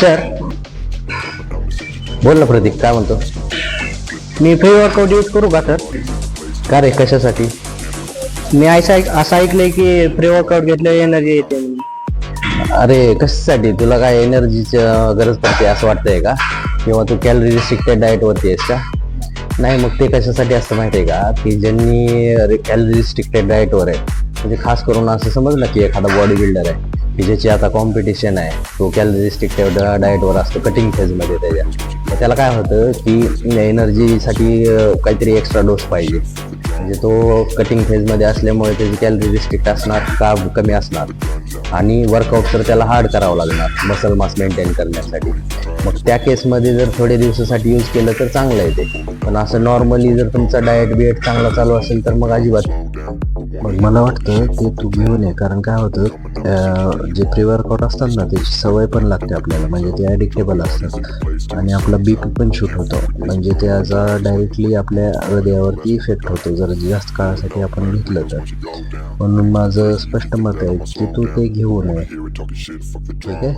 Sir बोल ना प्रदीप काय म्हणतो? मी फ्री वर्कआउट यूज करू का सर का रे कशासाठी? मी असं ऐक असं ऐकलंय की फ्री वर्कआउट घेतलं एनर्जी येते अरे कशासाठी? तुला काय एनर्जीची गरज पडते असं वाटतंय का? किंवा तू कॅलरी रिस्ट्रिक्टेड डाएट वरती आहेस का? नाही मग ते कशासाठी असतं आहे का? की ज्यांनी कॅलरी रिस्ट्रिक्टेड डाएट वर आहे म्हणजे खास करून असं समजलं की एखादा बॉडी बिल्डर आहे की ज्याची आता कॉम्पिटिशन आहे तो कॅलरी डाएटवर असतो कटिंग फेजमध्ये त्याच्या. तर त्याला काय होतं की एनर्जीसाठी काहीतरी एक्स्ट्रा डोस पाहिजे. म्हणजे तो कटिंग फेजमध्ये असल्यामुळे त्याची कॅलरी रिस्ट्रिक्ट असणार का कमी असणार? आणि वर्कआउट तर त्याला हार्ड करावं लागणार मसल मास मेंटेन करण्यासाठी. मग त्या केसमध्ये जर थोडे दिवसासाठी यूज केलं तर चांगलं आहे ते. पण असं नॉर्मली जर तुमचा डाएट बिएट चांगला चालू असेल तर मग अजिबात मग मला वाटतं ते तू घेऊन ये कारण काय होतं जे प्री वर्कआउट असतात ना त्याची सवय पण लागते आपल्याला म्हणजे ते ॲडिक्टेबल असतात. आणि आपला बीपी पण शूट होतो. म्हणजे त्याचा डायरेक्टली आपल्या हृदयावरती इफेक्ट होतो जर जास्त काळासाठी आपण घेतलं तर. म्हणून माझं स्पष्ट मत आहे की तू ते घेऊ नये. ठीक आहे?